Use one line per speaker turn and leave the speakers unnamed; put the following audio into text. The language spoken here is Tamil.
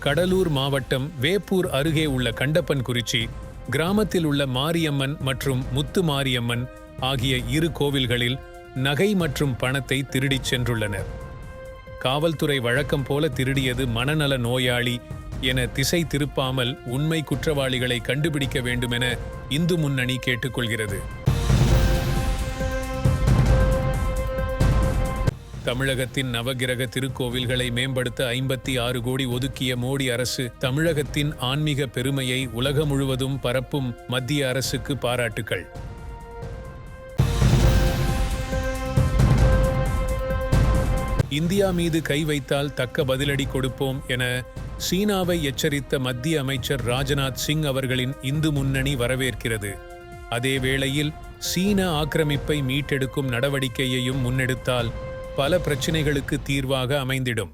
கடலூர் மாவட்டம் வேப்பூர் அருகே உள்ள கண்டப்பன்குறிச்சி கிராமத்தில் உள்ள மாரியம்மன் மற்றும் முத்து மாரியம்மன் ஆகிய இரு கோவில்களில் நகை மற்றும் பணத்தை திருடிச் சென்றுள்ளனர். காவல்துறை வழக்கம் போல திருடியது மனநல நோயாளி என திசை திருப்பாமல் உண்மை குற்றவாளிகளை கண்டுபிடிக்க வேண்டுமென இந்து முன்னணி கேட்டுக்கொள்கிறது. தமிழகத்தின் நவகிரக திருக்கோவில்களை மேம்படுத்த ஐம்பத்தி ஆறு கோடி ஒதுக்கிய மோடி அரசு தமிழகத்தின் ஆன்மீக பெருமையை உலகம் முழுவதும் பரப்பும் மத்திய அரசுக்கு பாராட்டுக்கள். இந்தியா மீது கை வைத்தால் தக்க பதிலடி கொடுப்போம் என சீனாவை எச்சரித்த மத்திய அமைச்சர் ராஜ்நாத் சிங் அவர்களின் இந்து முன்னணி வரவேற்கிறது. அதே வேளையில் சீன ஆக்கிரமிப்பை மீட்டெடுக்கும் நடவடிக்கையையும் முன்னெடுத்தால் பல பிரச்சினைகளுக்கு தீர்வாக அமைந்திடும்.